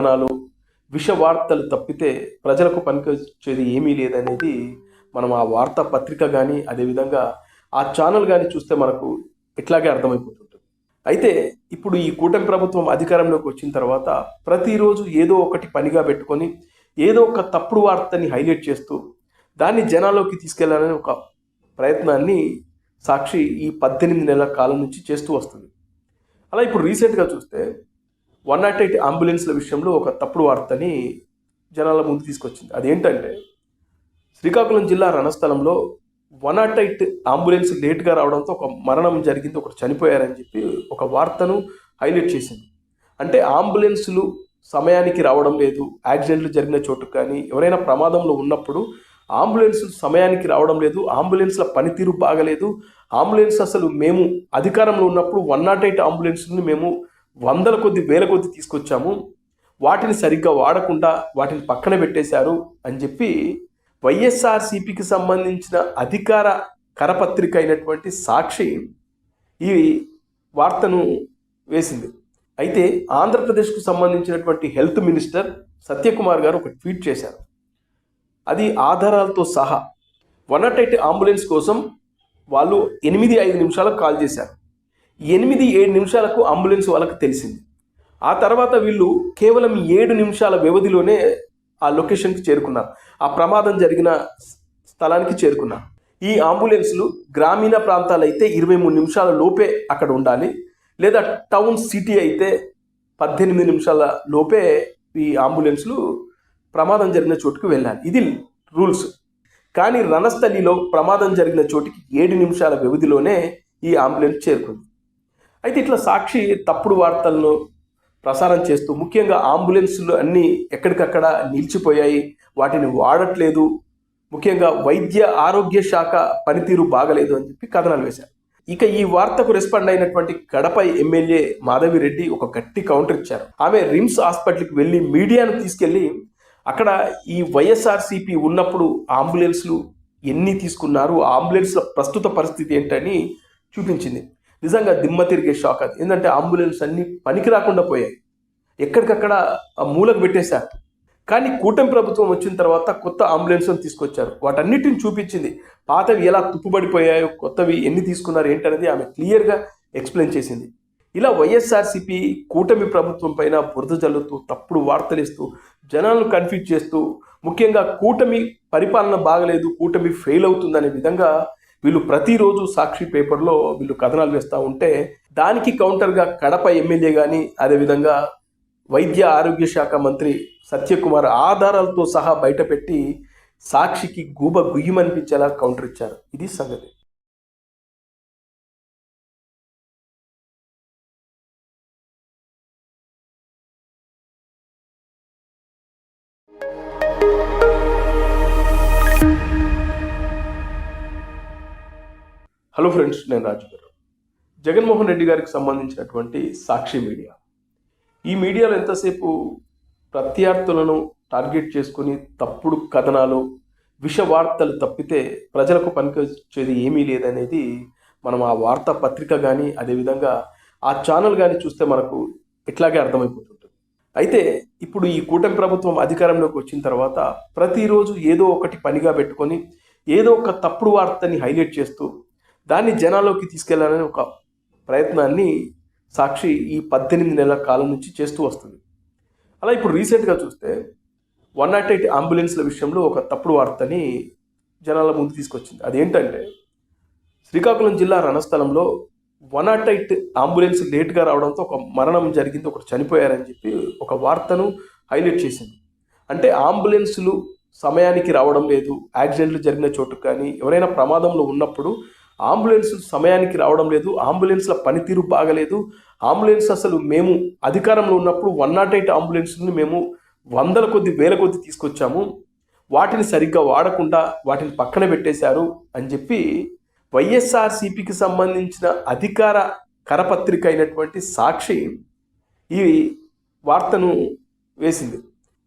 కథనాలు విష వార్తలు తప్పితే ప్రజలకు పనికొచ్చేది ఏమీ లేదనేది మనం ఆ వార్తా పత్రిక కానీ అదేవిధంగా ఆ ఛానల్ కానీ చూస్తే మనకు ఇట్లాగే అర్థమైపోతుంటుంది. అయితే ఇప్పుడు ఈ కూటమి ప్రభుత్వం అధికారంలోకి వచ్చిన తర్వాత ప్రతిరోజు ఏదో ఒకటి పనిగా పెట్టుకొని ఏదో ఒక తప్పుడు వార్తని హైలైట్ చేస్తూ దాన్ని జనాల్లోకి తీసుకెళ్ళాలనే ఒక ప్రయత్నాన్ని సాక్షి ఈ పద్దెనిమిది నెలల కాలం నుంచి చేస్తూ వస్తుంది. అలా ఇప్పుడు రీసెంట్గా చూస్తే వన్ నాట్ ఎయిట్ అంబులెన్స్ల విషయంలో ఒక తప్పుడు వార్తని జనాల ముందు తీసుకొచ్చింది. అదేంటంటే శ్రీకాకుళం జిల్లా రణస్థలంలో వన్ నాట్ ఎయిట్ అంబులెన్స్ లేట్గా రావడంతో ఒక మరణం జరిగింది ఒకరు చనిపోయారని చెప్పి ఒక వార్తను హైలైట్ చేసింది. అంటే అంబులెన్సులు సమయానికి రావడం లేదు యాక్సిడెంట్లు జరిగిన చోటు కానీ ఎవరైనా ప్రమాదంలో ఉన్నప్పుడు అంబులెన్స్ సమయానికి రావడం లేదు అంబులెన్స్ల పనితీరు బాగలేదు అంబులెన్స్ అసలు మేము అధికారంలో ఉన్నప్పుడు వన్ నాట్ ఎయిట్ అంబులెన్స్ని మేము వందల కొద్ది వేల కొద్ది తీసుకొచ్చాము. వాటిని సరిగ్గా వాడకుండా వాటిని పక్కన పెట్టేశారు అని చెప్పి వైఎస్ఆర్సిపికి సంబంధించిన అధికార కరపత్రిక అయినటువంటి సాక్షి ఈ వార్తను వేసింది. అయితే ఆంధ్రప్రదేశ్కు సంబంధించినటువంటి హెల్త్ మినిస్టర్ సత్యకుమార్ గారు ఒక ట్వీట్ చేశారు. అది ఆధారాలతో సహా. వన్ నాట్ ఎయిట్ అంబులెన్స్ కోసం వాళ్ళు ఎనిమిది ఐదు నిమిషాలకు కాల్ చేశారు. ఎనిమిది ఏడు నిమిషాలకు అంబులెన్స్ వాళ్ళకి తెలిసింది. ఆ తర్వాత వీళ్ళు కేవలం ఏడు నిమిషాల వ్యవధిలోనే ఆ లొకేషన్కి చేరుకున్నారు. ఆ ప్రమాదం జరిగిన స్థలానికి చేరుకున్నారు. ఈ అంబులెన్స్లు గ్రామీణ ప్రాంతాలు అయితే ఇరవై మూడు నిమిషాల లోపే అక్కడ ఉండాలి. లేదా టౌన్ సిటీ అయితే పద్దెనిమిది నిమిషాల లోపే ఈ అంబులెన్స్లు ప్రమాదం జరిగిన చోటుకు వెళ్ళాలి. ఇది రూల్స్. కానీ రణస్థలిలో ప్రమాదం జరిగిన చోటికి ఏడు నిమిషాల వ్యవధిలోనే ఈ అంబులెన్స్ చేరుకుంది. అయితే ఇట్లా సాక్షి తప్పుడు వార్తలను ప్రసారం చేస్తూ ముఖ్యంగా అంబులెన్స్లు అన్నీ ఎక్కడికక్కడ నిలిచిపోయాయి. వాటిని వాడట్లేదు. ముఖ్యంగా వైద్య ఆరోగ్య శాఖ పనితీరు బాగలేదు అని చెప్పి కథనాలు వేశారు. ఇక ఈ వార్తకు రెస్పాండ్ అయినటువంటి కడప ఎమ్మెల్యే మాధవిరెడ్డి ఒక గట్టి కౌంటర్ ఇచ్చారు. ఆమె రిమ్స్ హాస్పిటల్కి వెళ్ళి మీడియాను తీసుకెళ్ళి అక్కడ ఈ వైఎస్ఆర్సిపి ఉన్నప్పుడు అంబులెన్స్లు ఎన్ని తీసుకున్నారు? ఆ అంబులెన్స్ల ప్రస్తుత పరిస్థితి ఏంటని చూపించింది. నిజంగా దిమ్మ తిరిగే షాక్ అది. ఏంటంటే అంబులెన్స్ అన్నీ పనికి రాకుండా పోయాయి. ఎక్కడికక్కడ ఆ మూలకు పెట్టేశారు కానీ కూటమి ప్రభుత్వం వచ్చిన తర్వాత కొత్త అంబులెన్స్ని తీసుకొచ్చారు. వాటన్నిటిని చూపించింది. పాతవి ఎలా తుప్పుబడిపోయాయో కొత్తవి ఎన్ని తీసుకున్నారు ఏంటనేది ఆమె క్లియర్గా ఎక్స్ప్లెయిన్ చేసింది. ఇలా వైఎస్ఆర్సిపి కూటమి ప్రభుత్వం పైన బురద జల్లుతూ తప్పుడు వార్తలు ఇస్తూ జనాలను కన్ఫ్యూజ్ చేస్తూ ముఖ్యంగా కూటమి పరిపాలన బాగలేదు కూటమి ఫెయిల్ అవుతుందనే విధంగా వీళ్ళు ప్రతిరోజు సాక్షి పేపర్లో వీళ్ళు కథనాలు వేస్తూ ఉంటే దానికి కౌంటర్గా కడప ఎమ్మెల్యే కానీ అదేవిధంగా వైద్య ఆరోగ్య శాఖ మంత్రి సత్యకుమార్ ఆధారాలతో సహా బయటపెట్టి సాక్షికి గూబ గుయ్యమనిపించేలా కౌంటర్ ఇచ్చారు. ఇది సంగతి. హలో ఫ్రెండ్స్ నేను రాజు గారు. జగన్మోహన్ రెడ్డి గారికి సంబంధించినటువంటి సాక్షి మీడియా. ఈ మీడియాలో ఎంతసేపు ప్రత్యర్థులను టార్గెట్ చేసుకుని తప్పుడు కథనాలు విష వార్తలు తప్పితే ప్రజలకు పనికొచ్చేది ఏమీ లేదనేది మనం ఆ వార్తా పత్రిక కానీ అదేవిధంగా ఆ ఛానల్ కానీ చూస్తే మనకు ఇట్లాగే అర్థమైపోతుంటుంది. అయితే ఇప్పుడు ఈ కూటమి ప్రభుత్వం అధికారంలోకి వచ్చిన తర్వాత ప్రతిరోజు ఏదో ఒకటి పనిగా పెట్టుకొని ఏదో ఒక తప్పుడు వార్తని హైలైట్ చేస్తూ దాన్ని జనాల్లోకి తీసుకెళ్ళాలనే ఒక ప్రయత్నాన్ని సాక్షి ఈ పద్దెనిమిది నెలల కాలం నుంచి చేస్తూ వస్తుంది. అలా ఇప్పుడు రీసెంట్గా చూస్తే వన్ నాట్ ఎయిట్ అంబులెన్స్ల విషయంలో ఒక తప్పుడు వార్తని జనాల ముందు తీసుకొచ్చింది. అదేంటంటే శ్రీకాకుళం జిల్లా రణస్థలంలో వన్ నాట్ ఎయిట్ అంబులెన్స్ లేట్గా రావడంతో ఒక మరణం జరిగింది ఒకరు చనిపోయారని చెప్పి ఒక వార్తను హైలైట్ చేసింది. అంటే అంబులెన్సులు సమయానికి రావడం లేదు యాక్సిడెంట్లు జరిగిన చోటుకు కానీ ఎవరైనా ప్రమాదంలో ఉన్నప్పుడు అంబులెన్స్ సమయానికి రావడం లేదు అంబులెన్స్ల పనితీరు బాగలేదు. అంబులెన్స్ అసలు మేము అధికారంలో ఉన్నప్పుడు వన్ నాట్ ఎయిట్ అంబులెన్స్ని మేము వందల కొద్ది వేల కొద్ది తీసుకొచ్చాము. వాటిని సరిగ్గా వాడకుండా వాటిని పక్కన పెట్టేశారు అని చెప్పి వైఎస్ఆర్సిపికి సంబంధించిన అధికార కరపత్రిక అయినటువంటి సాక్షి ఈ వార్తను వేసింది.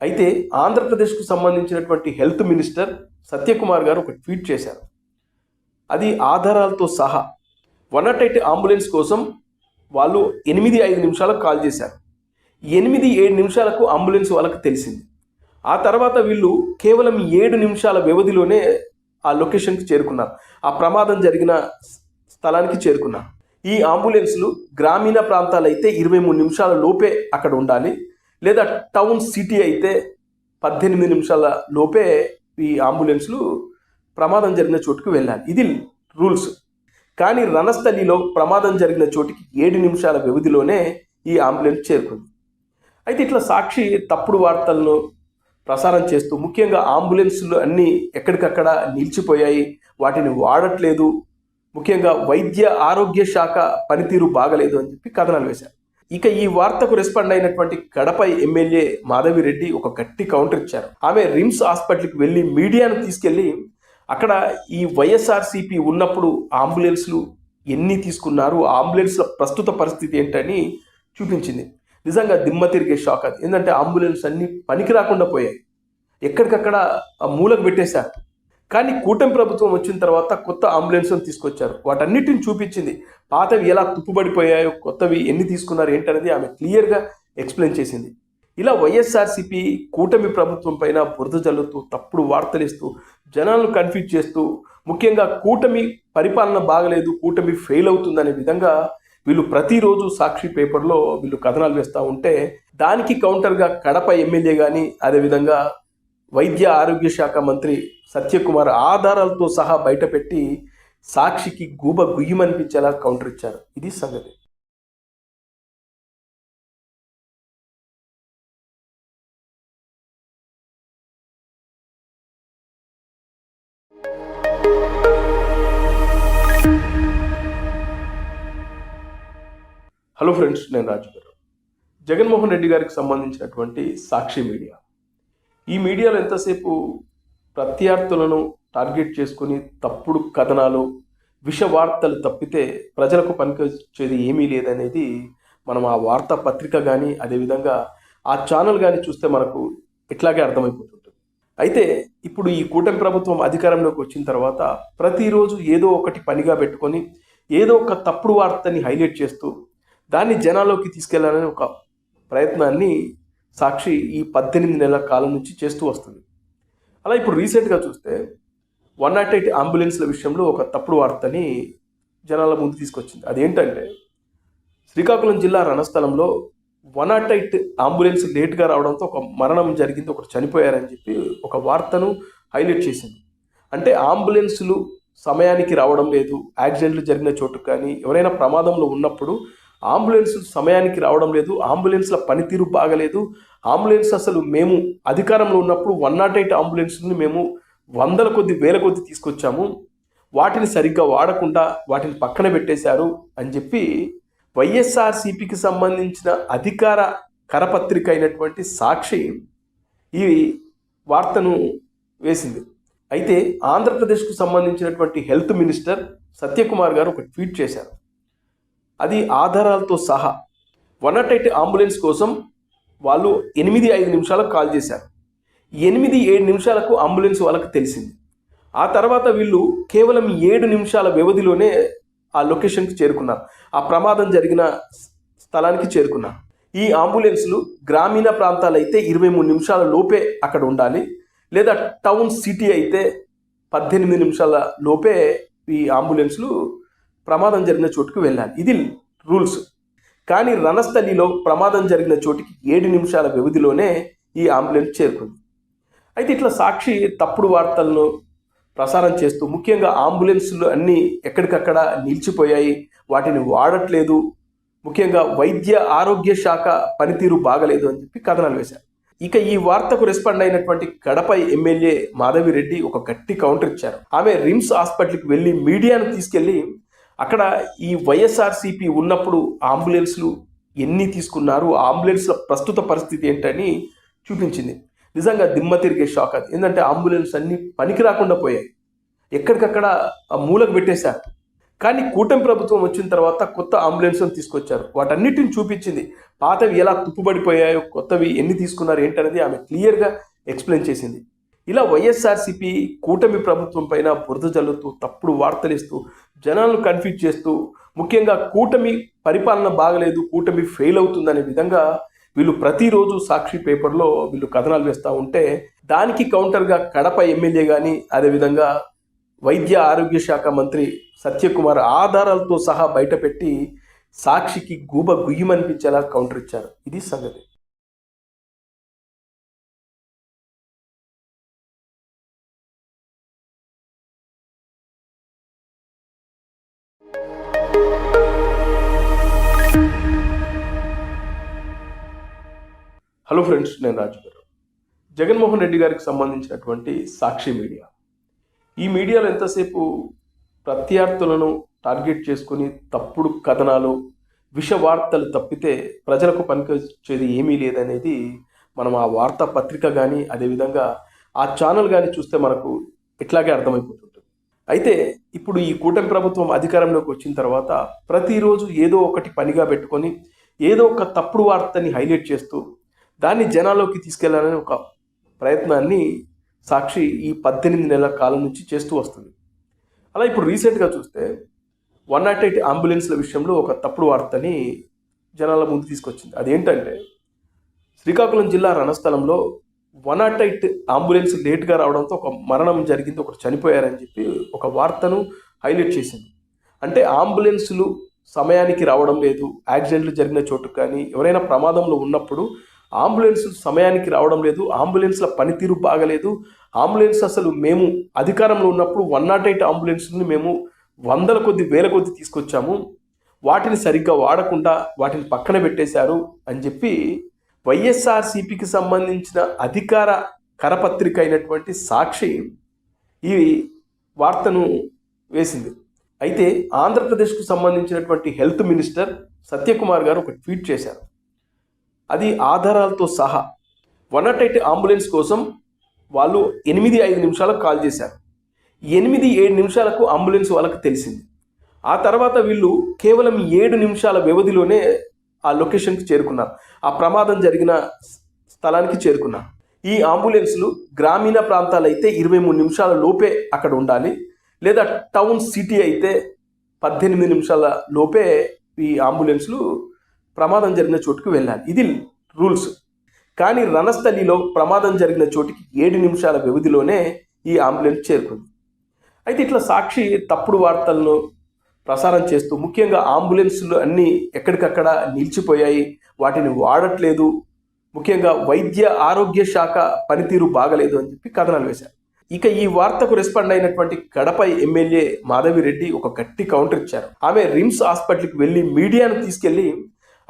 అయితే ఆంధ్రప్రదేశ్కు సంబంధించినటువంటి హెల్త్ మినిస్టర్ సత్యకుమార్ గారు ఒక ట్వీట్ చేశారు. అది ఆధారాలతో సహా వన్ నాట్ ఎయిట్ అంబులెన్స్ కోసం వాళ్ళు ఎనిమిది ఐదు నిమిషాలకు కాల్ చేశారు. ఎనిమిది ఏడు నిమిషాలకు అంబులెన్స్ వాళ్ళకి తెలిసింది. ఆ తర్వాత వీళ్ళు కేవలం ఏడు నిమిషాల వ్యవధిలోనే ఆ లొకేషన్కి చేరుకున్నారు. ఆ ప్రమాదం జరిగిన స్థలానికి చేరుకున్నారు. ఈ అంబులెన్స్లు గ్రామీణ ప్రాంతాలు అయితే ఇరవై మూడు నిమిషాల లోపే అక్కడ ఉండాలి. లేదా టౌన్ సిటీ అయితే పద్దెనిమిది నిమిషాల లోపే ఈ అంబులెన్స్లు ప్రమాదం జరిగిన చోటుకు వెళ్ళాలి. ఇది రూల్స్. కానీ రణస్థలిలో ప్రమాదం జరిగిన చోటికి ఏడు నిమిషాల వ్యవధిలోనే ఈ అంబులెన్స్ చేరుకుంది. అయితే ఇట్లా సాక్షి తప్పుడు వార్తలను ప్రసారం చేస్తూ ముఖ్యంగా అంబులెన్స్లు అన్నీ ఎక్కడికక్కడ నిలిచిపోయాయి. వాటిని వాడట్లేదు. ముఖ్యంగా వైద్య ఆరోగ్య శాఖ పనితీరు బాగలేదు అని చెప్పి కథనాలు వేశారు. ఇక ఈ వార్తకు రెస్పాండ్ అయినటువంటి కడప ఎమ్మెల్యే మాధవిరెడ్డి ఒక గట్టి కౌంటర్ ఇచ్చారు. ఆమె రిమ్స్ హాస్పిటల్కి వెళ్ళి మీడియాను తీసుకెళ్ళి అక్కడ ఈ వైఎస్ఆర్సీపీ ఉన్నప్పుడు అంబులెన్స్లు ఎన్ని తీసుకున్నారు? ఆ అంబులెన్స్ల ప్రస్తుత పరిస్థితి ఏంటని చూపించింది. నిజంగా దిమ్మ తిరిగే షాక్ అది. ఏంటంటే అంబులెన్స్ అన్నీ పనికి రాకుండా పోయాయి. ఎక్కడికక్కడ ఆ మూలకు పెట్టేశారు. కానీ కూటమి ప్రభుత్వం వచ్చిన తర్వాత కొత్త అంబులెన్స్లను తీసుకొచ్చారు. వాటన్నిటిని చూపించింది. పాతవి ఎలా తుప్పుబడిపోయాయో కొత్తవి ఎన్ని తీసుకున్నారు ఏంటనేది ఆమె క్లియర్గా ఎక్స్ప్లెయిన్ చేసింది. ఇలా వైఎస్ఆర్సీపీ కూటమి ప్రభుత్వం పైన బురద జల్లుతూ తప్పుడు వార్తలు ఇస్తూ జనాలను కన్ఫ్యూజ్ చేస్తూ ముఖ్యంగా కూటమి పరిపాలన బాగలేదు కూటమి ఫెయిల్ అవుతుందనే విధంగా వీళ్ళు ప్రతిరోజు సాక్షి పేపర్లో వీళ్ళు కథనాలు వేస్తూ ఉంటే దానికి కౌంటర్గా కడప ఎమ్మెల్యే కానీ అదేవిధంగా వైద్య ఆరోగ్య శాఖ మంత్రి సత్యకుమార్ ఆధారాలతో సహా బయటపెట్టి సాక్షికి గూబ గుయ్యమనిపించేలా కౌంటర్ ఇచ్చారు. ఇది సంగతి. హలో ఫ్రెండ్స్ నేను రాజు గారు. జగన్మోహన్ రెడ్డి గారికి సంబంధించినటువంటి సాక్షి మీడియా. ఈ మీడియాలో ఎంతసేపు ప్రత్యర్థులను టార్గెట్ చేసుకుని తప్పుడు కథనాలు విష వార్తలు తప్పితే ప్రజలకు పనికొచ్చేది ఏమీ లేదనేది మనం ఆ వార్తా పత్రిక కానీ అదేవిధంగా ఆ ఛానల్ కానీ చూస్తే మనకు ఇట్లాగే అర్థమైపోతుంటుంది. అయితే ఇప్పుడు ఈ కూటమి ప్రభుత్వం అధికారంలోకి వచ్చిన తర్వాత ప్రతిరోజు ఏదో ఒకటి పనిగా పెట్టుకొని ఏదో ఒక తప్పుడు వార్తని హైలైట్ చేస్తూ దాన్ని జనాల్లోకి తీసుకెళ్ళాలనే ఒక ప్రయత్నాన్ని సాక్షి ఈ పద్దెనిమిది నెలల కాలం నుంచి చేస్తూ వస్తుంది. అలా ఇప్పుడు రీసెంట్గా చూస్తే వన్ నాట్ ఎయిట్ అంబులెన్స్ల విషయంలో ఒక తప్పుడు వార్తని జనాల ముందు తీసుకొచ్చింది. అదేంటంటే శ్రీకాకుళం జిల్లా రణస్థలంలో వన్ నాట్ ఎయిట్ అంబులెన్స్ లేట్గా రావడంతో ఒక మరణం జరిగింది ఒకరు చనిపోయారని చెప్పి ఒక వార్తను హైలైట్ చేసింది. అంటే అంబులెన్సులు సమయానికి రావడం లేదు యాక్సిడెంట్లు జరిగిన చోటుకు కానీ ఎవరైనా ప్రమాదంలో ఉన్నప్పుడు అంబులెన్స్ సమయానికి రావడం లేదు అంబులెన్స్ల పనితీరు బాగలేదు. అంబులెన్స్ అసలు మేము అధికారంలో ఉన్నప్పుడు వన్ నాట్ ఎయిట్ అంబులెన్స్ని మేము వందల కొద్ది వేల కొద్ది తీసుకొచ్చాము. వాటిని సరిగ్గా వాడకుండా వాటిని పక్కన పెట్టేశారు అని చెప్పి వైఎస్ఆర్సిపికి సంబంధించిన అధికార కరపత్రిక అయినటువంటి సాక్షి ఈ వార్తను వేసింది. అయితే ఆంధ్రప్రదేశ్కు సంబంధించినటువంటి హెల్త్ మినిస్టర్ సత్యకుమార్ గారు ఒక ట్వీట్ చేశారు. అది ఆధారాలతో సహా వన్ నాట్ ఎయిట్ అంబులెన్స్ కోసం వాళ్ళు ఎనిమిది ఐదు నిమిషాలకు కాల్ చేశారు. ఎనిమిది ఏడు నిమిషాలకు అంబులెన్స్ వాళ్ళకి తెలిసింది. ఆ తర్వాత వీళ్ళు కేవలం ఏడు నిమిషాల వ్యవధిలోనే ఆ లొకేషన్కి చేరుకున్నారు. ఆ ప్రమాదం జరిగిన స్థలానికి చేరుకున్నారు. ఈ అంబులెన్స్లు గ్రామీణ ప్రాంతాలు అయితే ఇరవై మూడు నిమిషాల లోపే అక్కడ ఉండాలి. లేదా టౌన్ సిటీ అయితే పద్దెనిమిది నిమిషాల లోపే ఈ అంబులెన్స్లు ప్రమాదం జరిగిన చోటుకు వెళ్ళాలి. ఇది రూల్స్. కానీ రణస్థలిలో ప్రమాదం జరిగిన చోటికి ఏడు నిమిషాల వ్యవధిలోనే ఈ అంబులెన్స్ చేరుకుంది. అయితే ఇట్లా సాక్షి తప్పుడు వార్తలను ప్రసారం చేస్తూ ముఖ్యంగా అంబులెన్స్లు అన్నీ ఎక్కడికక్కడ నిలిచిపోయాయి. వాటిని వాడట్లేదు. ముఖ్యంగా వైద్య ఆరోగ్య శాఖ పనితీరు బాగలేదు అని చెప్పి కథనాలు వేశారు. ఇక ఈ వార్తకు రెస్పాండ్ అయినటువంటి కడప ఎమ్మెల్యే మాధవిరెడ్డి ఒక గట్టి కౌంటర్ ఇచ్చారు. ఆమె రిమ్స్ హాస్పిటల్కి వెళ్ళి మీడియాను తీసుకెళ్ళి అక్కడ ఈ వైఎస్ఆర్సీపీ ఉన్నప్పుడు అంబులెన్స్లు ఎన్ని తీసుకున్నారు? అంబులెన్స్ల ప్రస్తుత పరిస్థితి ఏంటని చూపించింది. నిజంగా దిమ్మ తిరిగే షాక్ అది. ఏంటంటే అంబులెన్స్ అన్నీ పనికి రాకుండా పోయాయి. ఎక్కడికక్కడ మూలకు పెట్టేశారు. కానీ కూటమి ప్రభుత్వం వచ్చిన తర్వాత కొత్త అంబులెన్స్లను తీసుకొచ్చారు. వాటన్నిటిని చూపించింది. పాతవి ఎలా తుప్పుబడిపోయాయో కొత్తవి ఎన్ని తీసుకున్నారు ఏంటనేది ఆమె క్లియర్గా ఎక్స్ప్లెయిన్ చేసింది. ఇలా వైఎస్ఆర్సీపీ కూటమి ప్రభుత్వం పైన బురద జల్లుతూ తప్పుడు వార్తలు ఇస్తూ జనాలను కన్ఫ్యూజ్ చేస్తూ ముఖ్యంగా కూటమి పరిపాలన బాగలేదు కూటమి ఫెయిల్ అవుతుందనే విధంగా వీళ్ళు ప్రతిరోజు సాక్షి పేపర్లో వీళ్ళు కథనాలు వేస్తూ ఉంటే దానికి కౌంటర్గా కడప ఎమ్మెల్యే కానీ అదేవిధంగా వైద్య ఆరోగ్య శాఖ మంత్రి సత్యకుమార్ ఆధారాలతో సహా బయటపెట్టి సాక్షికి గూబ గుయ్యమనిపించేలా కౌంటర్ ఇచ్చారు. ఇది సంగతి. హలో ఫ్రెండ్స్ నేను రాజు గారు. జగన్మోహన్ రెడ్డి గారికి సంబంధించినటువంటి సాక్షి మీడియా. ఈ మీడియాలో ఎంతసేపు ప్రత్యర్థులను టార్గెట్ చేసుకుని తప్పుడు కథనాలు విష వార్తలు తప్పితే ప్రజలకు పనికొచ్చేది ఏమీ లేదనేది మనం ఆ వార్తా పత్రిక కానీ అదేవిధంగా ఆ ఛానల్ కానీ చూస్తే మనకు ఇట్లాగే అర్థమైపోతుంటుంది. అయితే ఇప్పుడు ఈ కూటమి ప్రభుత్వం అధికారంలోకి వచ్చిన తర్వాత ప్రతిరోజు ఏదో ఒకటి పనిగా పెట్టుకొని ఏదో ఒక తప్పుడు వార్తని హైలైట్ చేస్తూ దాన్ని జనాల్లోకి తీసుకెళ్ళాలనే ఒక ప్రయత్నాన్ని సాక్షి ఈ పద్దెనిమిది నెలల కాలం నుంచి చేస్తూ వస్తుంది. అలా ఇప్పుడు రీసెంట్గా చూస్తే వన్ నాట్ ఎయిట్ అంబులెన్స్ల విషయంలో ఒక తప్పుడు వార్తని జనాల ముందు తీసుకొచ్చింది. అదేంటంటే శ్రీకాకుళం జిల్లా రణస్థలంలో వన్ నాట్ ఎయిట్ అంబులెన్స్ లేట్గా రావడంతో ఒక మరణం జరిగింది ఒకరు చనిపోయారని చెప్పి ఒక వార్తను హైలైట్ చేసింది. అంటే అంబులెన్సులు సమయానికి రావడం లేదు యాక్సిడెంట్లు జరిగిన చోటుకు కానీ ఎవరైనా ప్రమాదంలో ఉన్నప్పుడు అంబులెన్స్ సమయానికి రావడం లేదు అంబులెన్స్ల పనితీరు బాగలేదు. అంబులెన్స్ అసలు మేము అధికారంలో ఉన్నప్పుడు వన్ నాట్ ఎయిట్ అంబులెన్స్ని మేము వందల కొద్ది వేల కొద్ది తీసుకొచ్చాము. వాటిని సరిగ్గా వాడకుండా వాటిని పక్కన పెట్టేశారు అని చెప్పి వైఎస్ఆర్సిపికి సంబంధించిన అధికార కరపత్రిక అయినటువంటి సాక్షి ఈ వార్తను వేసింది. అయితే ఆంధ్రప్రదేశ్కు సంబంధించినటువంటి హెల్త్ మినిస్టర్ సత్యకుమార్ గారు ఒక ట్వీట్ చేశారు. అది ఆధారాలతో సహా వన్ నాట్ ఎయిట్ అంబులెన్స్ కోసం వాళ్ళు ఎనిమిది ఐదు నిమిషాలకు కాల్ చేశారు. ఎనిమిది ఏడు నిమిషాలకు అంబులెన్స్ వాళ్ళకి తెలిసింది. ఆ తర్వాత వీళ్ళు కేవలం ఏడు నిమిషాల వ్యవధిలోనే ఆ లొకేషన్కి చేరుకున్నారు. ఆ ప్రమాదం జరిగిన స్థలానికి చేరుకున్నారు. ఈ అంబులెన్స్లు గ్రామీణ ప్రాంతాలు అయితే ఇరవై మూడు నిమిషాల లోపే అక్కడ ఉండాలి. లేదా టౌన్ సిటీ అయితే పద్దెనిమిది నిమిషాల లోపే ఈ అంబులెన్స్లు ప్రమాదం జరిగిన చోటుకు వెళ్ళాలి. ఇది రూల్స్. కానీ రణస్థలిలో ప్రమాదం జరిగిన చోటికి ఏడు నిమిషాల వ్యవధిలోనే ఈ అంబులెన్స్ చేరుకుంది. అయితే ఇట్లా సాక్షి తప్పుడు వార్తలను ప్రసారం చేస్తూ ముఖ్యంగా అంబులెన్స్లు అన్నీ ఎక్కడికక్కడ నిలిచిపోయాయి. వాటిని వాడట్లేదు. ముఖ్యంగా వైద్య ఆరోగ్య శాఖ పనితీరు బాగలేదు అని చెప్పి కథనాలు వేశారు. ఇక ఈ వార్తకు రెస్పాండ్ అయినటువంటి కడప ఎమ్మెల్యే మాధవిరెడ్డి ఒక గట్టి కౌంటర్ ఇచ్చారు. ఆమె రిమ్స్ హాస్పిటల్కి వెళ్ళి మీడియాను తీసుకెళ్ళి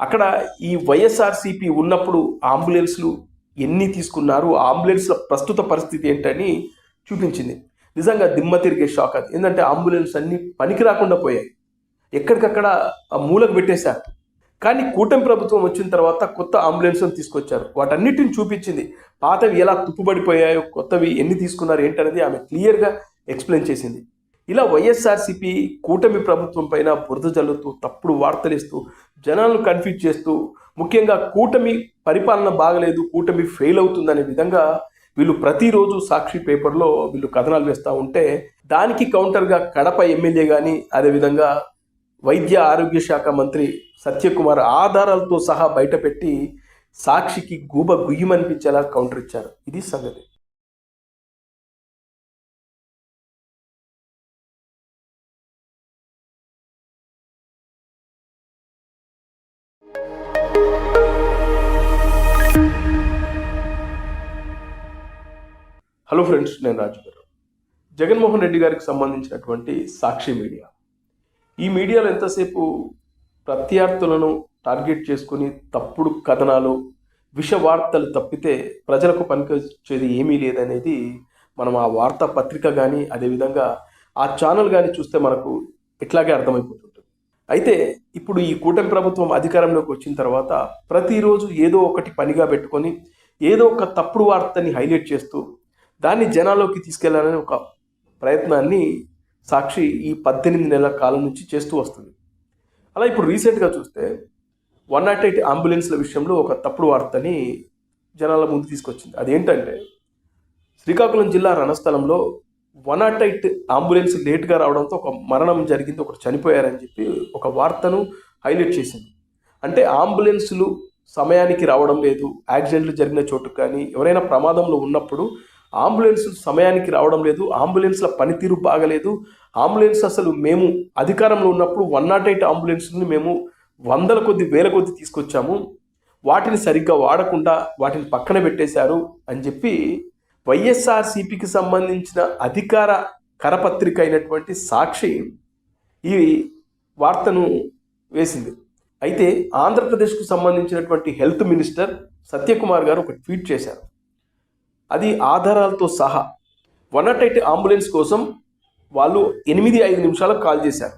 అక్కడ ఈ వైఎస్ఆర్సిపి ఉన్నప్పుడు అంబులెన్స్లు ఎన్ని తీసుకున్నారు? ఆ అంబులెన్స్ల ప్రస్తుత పరిస్థితి ఏంటని చూపించింది. నిజంగా దిమ్మ తిరిగే షాక్ అది. ఏంటంటే అంబులెన్స్ అన్నీ పనికి రాకుండా పోయాయి. ఎక్కడికక్కడ మూలకు పెట్టేశారు. కానీ కూటమి ప్రభుత్వం వచ్చిన తర్వాత కొత్త అంబులెన్స్లను తీసుకొచ్చారు. వాటన్నిటిని చూపించింది. పాతవి ఎలా తుప్పుబడిపోయాయో కొత్తవి ఎన్ని తీసుకున్నారు ఏంటనేది ఆమె క్లియర్గా ఎక్స్ప్లెయిన్ చేసింది. ఇలా వైఎస్ఆర్సిపి కూటమి ప్రభుత్వం పైన బురద జల్లుతూ తప్పుడు వార్తలు ఇస్తూ జనాలను కన్ఫ్యూజ్ చేస్తూ ముఖ్యంగా కూటమి పరిపాలన బాగలేదు కూటమి ఫెయిల్ అవుతుందనే విధంగా వీళ్ళు ప్రతిరోజు సాక్షి పేపర్లో వీళ్ళు కథనాలు వేస్తూ ఉంటే దానికి కౌంటర్గా కడప ఎమ్మెల్యే కానీ అదేవిధంగా వైద్య ఆరోగ్య శాఖ మంత్రి సత్యకుమార్ ఆధారాలతో సహా బయటపెట్టి సాక్షికి గూబ గుయ్యమనిపించేలా కౌంటర్ ఇచ్చారు. ఇది సంగతి. హలో ఫ్రెండ్స్ నేను రాజు గారు. జగన్మోహన్ రెడ్డి గారికి సంబంధించినటువంటి సాక్షి మీడియా. ఈ మీడియాలో ఎంతసేపు ప్రత్యర్థులను టార్గెట్ చేసుకుని తప్పుడు కథనాలు విష వార్తలు తప్పితే ప్రజలకు పనికొచ్చేది ఏమీ లేదనేది మనం ఆ వార్తా పత్రిక కానీ అదేవిధంగా ఆ ఛానల్ కానీ చూస్తే మనకు ఇట్లాగే అర్థమైపోతుంటుంది. అయితే ఇప్పుడు ఈ కూటమి ప్రభుత్వం అధికారంలోకి వచ్చిన తర్వాత ప్రతిరోజు ఏదో ఒకటి పనిగా పెట్టుకొని ఏదో ఒక తప్పుడు వార్తని హైలైట్ చేస్తూ దాన్ని జనాల్లోకి తీసుకెళ్ళాలనే ఒక ప్రయత్నాన్ని సాక్షి ఈ పద్దెనిమిది నెలల కాలం నుంచి చేస్తూ వస్తుంది. అలా ఇప్పుడు రీసెంట్గా చూస్తే వన్ నాట్ ఎయిట్ అంబులెన్స్ల విషయంలో ఒక తప్పుడు వార్తని జనాల ముందు తీసుకొచ్చింది. అదేంటంటే శ్రీకాకుళం జిల్లా రణస్థలంలో వన్ నాట్ ఎయిట్ అంబులెన్స్ లేట్గా రావడంతో ఒక మరణం జరిగింది ఒకరు చనిపోయారని చెప్పి ఒక వార్తను హైలైట్ చేసింది. అంటే అంబులెన్సులు సమయానికి రావడం లేదు యాక్సిడెంట్లు జరిగిన చోటుకు కానీ ఎవరైనా ప్రమాదంలో ఉన్నప్పుడు అంబులెన్స్ సమయానికి రావడం లేదు అంబులెన్స్ల పనితీరు బాగలేదు. అంబులెన్స్ అసలు మేము అధికారంలో ఉన్నప్పుడు వన్ నాట్ ఎయిట్ అంబులెన్స్ని మేము వందల కొద్ది వేల కొద్ది తీసుకొచ్చాము. వాటిని సరిగ్గా వాడకుండా వాటిని పక్కన పెట్టేశారు అని చెప్పి వైఎస్ఆర్సిపికి సంబంధించిన అధికార కరపత్రిక అయినటువంటి సాక్షి ఈ వార్తను వేసింది. అయితే ఆంధ్రప్రదేశ్కు సంబంధించినటువంటి హెల్త్ మినిస్టర్ సత్యకుమార్ గారు ఒక ట్వీట్ చేశారు. అది ఆధారాలతో సహా వన్ నాట్ ఎయిట్ అంబులెన్స్ కోసం వాళ్ళు ఎనిమిది ఐదు నిమిషాలకు కాల్ చేశారు.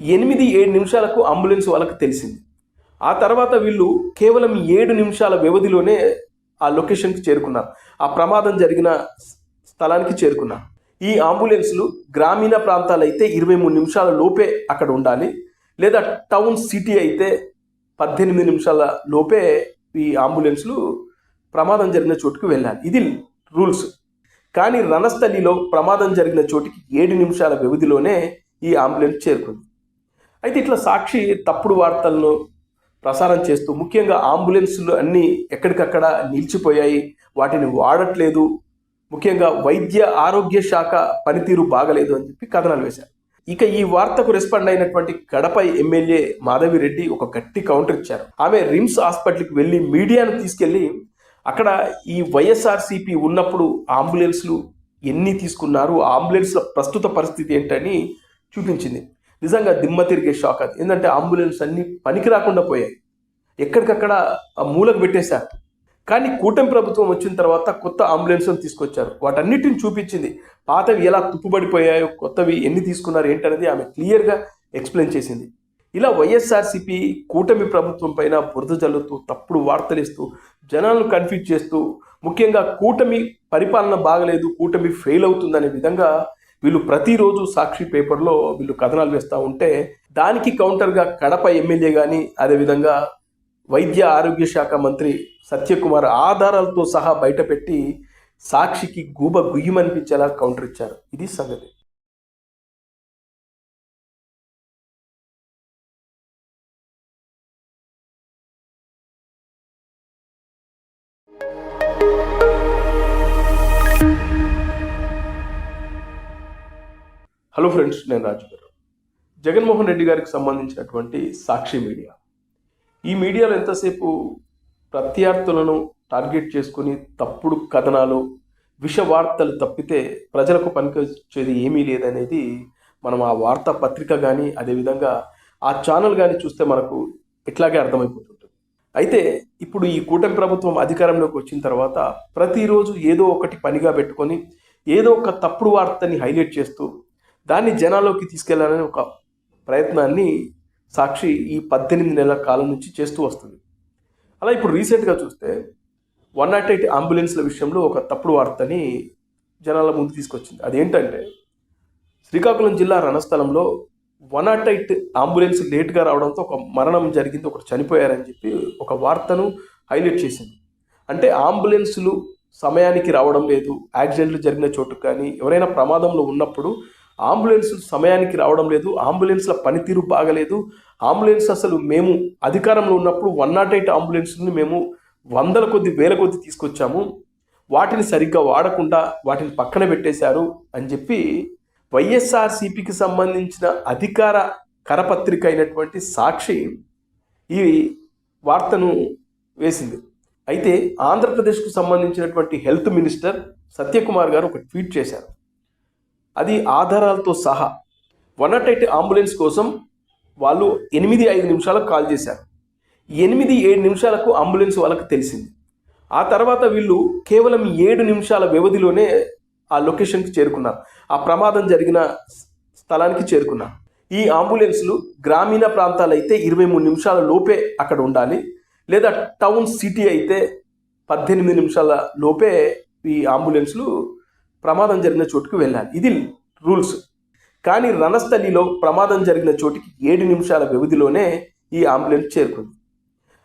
ఎనిమిది ఏడు నిమిషాలకు అంబులెన్స్ వాళ్ళకి తెలిసింది. ఆ తర్వాత వీళ్ళు కేవలం ఏడు నిమిషాల వ్యవధిలోనే ఆ లొకేషన్కి చేరుకున్నారు. ఆ ప్రమాదం జరిగిన స్థలానికి చేరుకున్నారు. ఈ అంబులెన్స్లు గ్రామీణ ప్రాంతాలు అయితే ఇరవై మూడు నిమిషాల లోపే అక్కడ ఉండాలి. లేదా టౌన్ సిటీ అయితే పద్దెనిమిది నిమిషాల లోపే ఈ అంబులెన్స్లు ప్రమాదం జరిగిన చోటుకు వెళ్ళాలి. ఇది రూల్స్. కానీ రణస్థలిలో ప్రమాదం జరిగిన చోటికి ఏడు నిమిషాల వ్యవధిలోనే ఈ అంబులెన్స్ చేరుకుంది. అయితే ఇట్లా సాక్షి తప్పుడు వార్తలను ప్రసారం చేస్తూ ముఖ్యంగా అంబులెన్సులు అన్నీ ఎక్కడికక్కడ నిలిచిపోయాయి. వాటిని వాడట్లేదు. ముఖ్యంగా వైద్య ఆరోగ్య శాఖ పనితీరు బాగలేదు అని చెప్పి కథనాలు వేశారు. ఇక ఈ వార్తకు రెస్పాండ్ అయినటువంటి కడప ఎమ్మెల్యే మాధవిరెడ్డి ఒక గట్టి కౌంటర్ ఇచ్చారు. ఆమె రిమ్స్ హాస్పిటల్కి వెళ్ళి మీడియాను తీసుకెళ్ళి అక్కడ ఈ వైఎస్ఆర్సిపి ఉన్నప్పుడు అంబులెన్స్లు ఎన్ని తీసుకున్నారు? ఆ అంబులెన్స్ల ప్రస్తుత పరిస్థితి ఏంటని చూపించింది. నిజంగా దిమ్మ తిరిగే షాక్ అది. ఏంటంటే అంబులెన్స్ అన్నీ పనికి రాకుండా పోయాయి. ఎక్కడికక్కడ మూలకు పెట్టేశారు. కానీ కూటమి ప్రభుత్వం వచ్చిన తర్వాత కొత్త అంబులెన్స్లను తీసుకొచ్చారు. వాటన్నిటిని చూపించింది. పాతవి ఎలా తుప్పుబడిపోయాయో కొత్తవి ఎన్ని తీసుకున్నారు ఏంటనేది ఆమె క్లియర్గా ఎక్స్ప్లెయిన్ చేసింది. ఇలా వైఎస్ఆర్సిపి కూటమి ప్రభుత్వం పైన బురద జల్లుతూ తప్పుడు వార్తలు ఇస్తూ జనాలను కన్ఫ్యూజ్ చేస్తూ ముఖ్యంగా కూటమి పరిపాలన బాగలేదు కూటమి ఫెయిల్ అవుతుందనే విధంగా వీళ్ళు ప్రతిరోజు సాక్షి పేపర్లో వీళ్ళు కథనాలు వేస్తూ ఉంటే దానికి కౌంటర్గా కడప ఎమ్మెల్యే కానీ అదేవిధంగా వైద్య ఆరోగ్య శాఖ మంత్రి సత్యకుమార్ ఆధారాలతో సహా బయటపెట్టి సాక్షికి గూబ గుయ్యమనిపించేలా కౌంటర్ ఇచ్చారు. ఇది సంగతి. హలో ఫ్రెండ్స్ నేను రాజు గారు. జగన్మోహన్ రెడ్డి గారికి సంబంధించినటువంటి సాక్షి మీడియా. ఈ మీడియాలో ఎంతసేపు ప్రత్యర్థులను టార్గెట్ చేసుకుని తప్పుడు కథనాలు విష వార్తలు తప్పితే ప్రజలకు పనికొచ్చేది ఏమీ లేదనేది మనం ఆ వార్తా పత్రిక కానీ అదేవిధంగా ఆ ఛానల్ కానీ చూస్తే మనకు ఇట్లాగే అర్థమైపోతుంటుంది. అయితే ఇప్పుడు ఈ కూటమి ప్రభుత్వం అధికారంలోకి వచ్చిన తర్వాత ప్రతిరోజు ఏదో ఒకటి పనిగా పెట్టుకొని ఏదో ఒక తప్పుడు వార్తని హైలైట్ చేస్తూ దాన్ని జనాల్లోకి తీసుకెళ్ళాలనే ఒక ప్రయత్నాన్ని సాక్షి ఈ పద్దెనిమిది నెలల కాలం నుంచి చేస్తూ వస్తుంది. అలా ఇప్పుడు రీసెంట్గా చూస్తే వన్ నాట్ ఎయిట్ అంబులెన్స్ల విషయంలో ఒక తప్పుడు వార్తని జనాల ముందు తీసుకొచ్చింది. అదేంటంటే శ్రీకాకుళం జిల్లా రణస్థలంలో వన్ నాట్ ఎయిట్ అంబులెన్స్ లేట్గా రావడంతో ఒక మరణం జరిగింది ఒకరు చనిపోయారని చెప్పి ఒక వార్తను హైలైట్ చేసింది. అంటే అంబులెన్సులు సమయానికి రావడం లేదు యాక్సిడెంట్లు జరిగిన చోటుకు కానీ ఎవరైనా ప్రమాదంలో ఉన్నప్పుడు అంబులెన్స్ సమయానికి రావడం లేదు అంబులెన్స్ల పనితీరు బాగలేదు. అంబులెన్స్ అసలు మేము అధికారంలో ఉన్నప్పుడు వన్ నాట్ ఎయిట్ అంబులెన్స్ని మేము వందల కొద్ది వేల కొద్ది తీసుకొచ్చాము. వాటిని సరిగ్గా వాడకుండా వాటిని పక్కన పెట్టేశారు అని చెప్పి వైఎస్ఆర్సిపికి సంబంధించిన అధికార కరపత్రిక అయినటువంటి సాక్షి ఈ వార్తను వేసింది. అయితే ఆంధ్రప్రదేశ్కు సంబంధించినటువంటి హెల్త్ మినిస్టర్ సత్యకుమార్ గారు ఒక ట్వీట్ చేశారు. అది ఆధారాలతో సహా వన్ నాట్ ఎయిట్ అంబులెన్స్ కోసం వాళ్ళు ఎనిమిది ఐదు నిమిషాలకు కాల్ చేశారు. ఎనిమిది ఏడు నిమిషాలకు అంబులెన్స్ వాళ్ళకి తెలిసింది. ఆ తర్వాత వీళ్ళు కేవలం ఏడు నిమిషాల వ్యవధిలోనే ఆ లొకేషన్కి చేరుకున్నారు. ఆ ప్రమాదం జరిగిన స్థలానికి చేరుకున్నారు. ఈ అంబులెన్స్లు గ్రామీణ ప్రాంతాలు అయితే ఇరవై మూడు నిమిషాల లోపే అక్కడ ఉండాలి. లేదా టౌన్ సిటీ అయితే పద్దెనిమిది నిమిషాల లోపే ఈ అంబులెన్స్లు ప్రమాదం జరిగిన చోటుకు వెళ్ళాలి. ఇది రూల్స్. కానీ రణస్థలిలో ప్రమాదం జరిగిన చోటికి ఏడు నిమిషాల వ్యవధిలోనే ఈ అంబులెన్స్ చేరుకుంది.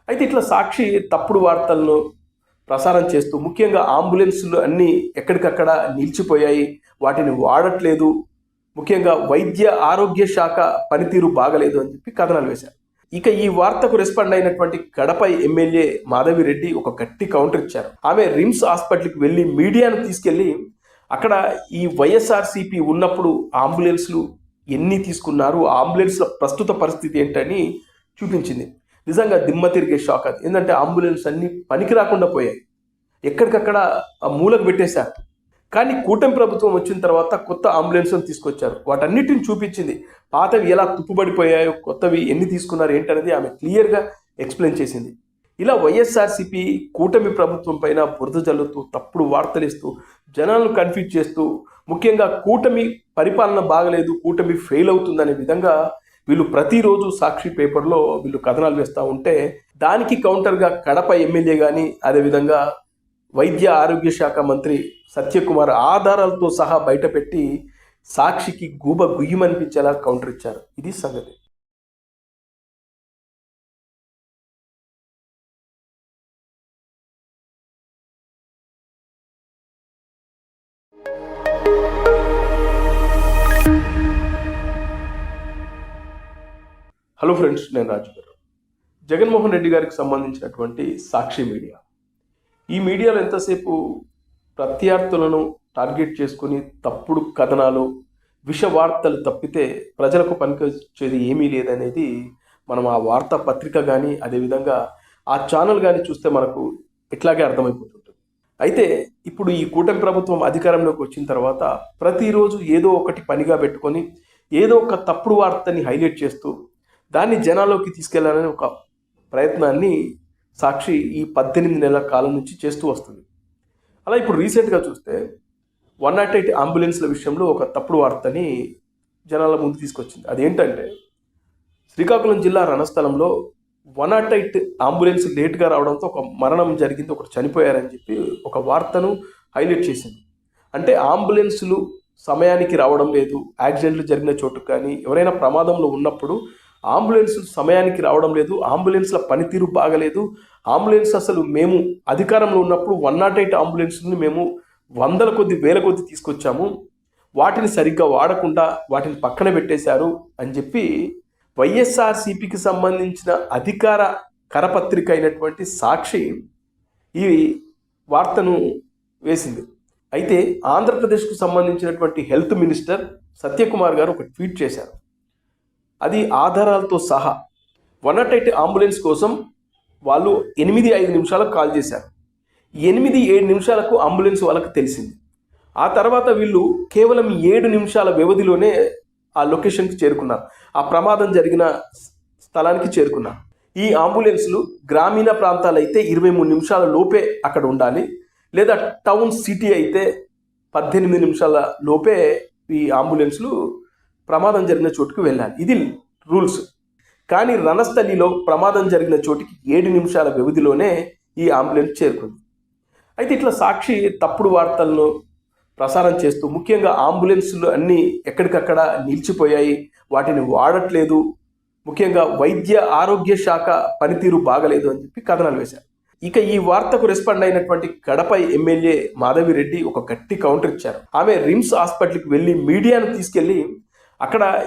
అయితే ఇట్లా సాక్షి తప్పుడు వార్తలను ప్రసారం చేస్తూ ముఖ్యంగా అంబులెన్సులు అన్నీ ఎక్కడికక్కడ నిలిచిపోయాయి. వాటిని వాడట్లేదు. ముఖ్యంగా వైద్య ఆరోగ్య శాఖ పనితీరు బాగలేదు అని చెప్పి కథనాలు వేశారు. ఇక ఈ వార్తకు రెస్పాండ్ అయినటువంటి కడప ఎమ్మెల్యే మాధవిరెడ్డి ఒక గట్టి కౌంటర్ ఇచ్చారు. ఆమె రిమ్స్ హాస్పిటల్కి వెళ్ళి మీడియాను తీసుకెళ్ళి అక్కడ ఈ వైఎస్ఆర్సీపీ ఉన్నప్పుడు అంబులెన్స్లు ఎన్ని తీసుకున్నారు? ఆ అంబులెన్స్ల ప్రస్తుత పరిస్థితి ఏంటని చూపించింది. నిజంగా దిమ్మ తిరిగే షాక్ అది. ఏంటంటే అంబులెన్స్ అన్నీ పనికి రాకుండా పోయాయి. ఎక్కడికక్కడ ఆ మూలకు పెట్టేశారు. కానీ కూటమి ప్రభుత్వం వచ్చిన తర్వాత కొత్త అంబులెన్స్లను తీసుకొచ్చారు. వాటన్నిటిని చూపించింది. పాతవి ఎలా తుప్పుబడిపోయాయో కొత్తవి ఎన్ని తీసుకున్నారు ఏంటనేది ఆమె క్లియర్గా ఎక్స్ప్లెయిన్ చేసింది. ఇలా వైఎస్ఆర్సీపీ కూటమి ప్రభుత్వం పైన బురద జల్లుతూ తప్పుడు వార్తలు ఇస్తూ జనాలను కన్ఫ్యూజ్ చేస్తూ ముఖ్యంగా కూటమి పరిపాలన బాగలేదు కూటమి ఫెయిల్ అవుతుందనే విధంగా వీళ్ళు ప్రతిరోజు సాక్షి పేపర్లో వీళ్ళు కథనాలు వేస్తూ ఉంటే దానికి కౌంటర్గా కడప ఎమ్మెల్యే కానీ అదేవిధంగా వైద్య ఆరోగ్య శాఖ మంత్రి సత్యకుమార్ ఆధారాలతో సహా బయటపెట్టి సాక్షికి గూబ గుయ్యమనిపించేలా కౌంటర్ ఇచ్చారు. ఇది సంగతి. హలో ఫ్రెండ్స్ నేను రాజు గారు. జగన్మోహన్ రెడ్డి గారికి సంబంధించినటువంటి సాక్షి మీడియా. ఈ మీడియాలో ఎంతసేపు ప్రత్యర్థులను టార్గెట్ చేసుకుని తప్పుడు కథనాలు విష వార్తలు తప్పితే ప్రజలకు పనికొచ్చేది ఏమీ లేదనేది మనం ఆ వార్తా పత్రిక కానీ అదేవిధంగా ఆ ఛానల్ కానీ చూస్తే మనకు ఇట్లాగే అర్థమైపోతుంటుంది. అయితే ఇప్పుడు ఈ కూటమి ప్రభుత్వం అధికారంలోకి వచ్చిన తర్వాత ప్రతిరోజు ఏదో ఒకటి పనిగా పెట్టుకొని ఏదో ఒక తప్పుడు వార్తని హైలైట్ చేస్తూ దాన్ని జనాల్లోకి తీసుకెళ్ళాలనే ఒక ప్రయత్నాన్ని సాక్షి ఈ పద్దెనిమిది నెలల కాలం నుంచి చేస్తూ వస్తుంది. అలా ఇప్పుడు రీసెంట్గా చూస్తే వన్ నాట్ ఎయిట్ అంబులెన్స్ల విషయంలో ఒక తప్పుడు వార్తని జనాల ముందు తీసుకొచ్చింది. అదేంటంటే శ్రీకాకుళం జిల్లా రణస్థలంలో వన్ నాట్ ఎయిట్ అంబులెన్స్ లేట్గా రావడంతో ఒక మరణం జరిగింది ఒకరు చనిపోయారని చెప్పి ఒక వార్తను హైలైట్ చేసింది. అంటే అంబులెన్సులు సమయానికి రావడం లేదు యాక్సిడెంట్లు జరిగిన చోటుకు కానీ ఎవరైనా ప్రమాదంలో ఉన్నప్పుడు అంబులెన్స్ సమయానికి రావడం లేదు అంబులెన్స్ల పనితీరు బాగలేదు. అంబులెన్స్ అసలు మేము అధికారంలో ఉన్నప్పుడు వన్ నాట్ ఎయిట్ అంబులెన్స్ని మేము వందల కొద్ది వేల కొద్ది తీసుకొచ్చాము. వాటిని సరిగ్గా వాడకుండా వాటిని పక్కన పెట్టేశారు అని చెప్పి వైఎస్ఆర్సిపికి సంబంధించిన అధికార కరపత్రిక అయినటువంటి సాక్షి ఈ వార్తను వేసింది. అయితే ఆంధ్రప్రదేశ్కు సంబంధించినటువంటి హెల్త్ మినిస్టర్ సత్యకుమార్ గారు ఒక ట్వీట్ చేశారు. అది ఆధారాలతో సహా వన్ నాట్ ఎయిట్ అంబులెన్స్ కోసం వాళ్ళు ఎనిమిది ఐదు నిమిషాలకు కాల్ చేశారు. ఎనిమిది ఏడు నిమిషాలకు అంబులెన్స్ వాళ్ళకి తెలిసింది. ఆ తర్వాత వీళ్ళు కేవలం ఏడు నిమిషాల వ్యవధిలోనే ఆ లొకేషన్కి చేరుకున్నారు. ఆ ప్రమాదం జరిగిన స్థలానికి చేరుకున్నారు. ఈ అంబులెన్స్లు గ్రామీణ ప్రాంతాలు అయితే ఇరవై మూడు నిమిషాల లోపే అక్కడ ఉండాలి. లేదా టౌన్ సిటీ అయితే పద్దెనిమిది నిమిషాల లోపే ఈ అంబులెన్స్లు ప్రమాదం జరిగిన చోటుకు వెళ్ళాలి. ఇది రూల్స్. కానీ రణస్థలిలో ప్రమాదం జరిగిన చోటికి ఏడు నిమిషాల వ్యవధిలోనే ఈ అంబులెన్స్ చేరుకుంది. అయితే ఇట్లా సాక్షి తప్పుడు వార్తలను ప్రసారం చేస్తూ ముఖ్యంగా అంబులెన్సులు అన్నీ ఎక్కడికక్కడ నిలిచిపోయాయి. వాటిని వాడట్లేదు. ముఖ్యంగా వైద్య ఆరోగ్య శాఖ పనితీరు బాగలేదు అని చెప్పి కథనాలు వేశారు. ఇక ఈ వార్తకు రెస్పాండ్ అయినటువంటి కడప ఎమ్మెల్యే మాధవిరెడ్డి ఒక గట్టి కౌంటర్ ఇచ్చారు. ఆమె రిమ్స్ హాస్పిటల్కి వెళ్ళి మీడియాను తీసుకెళ్ళి అక్కడ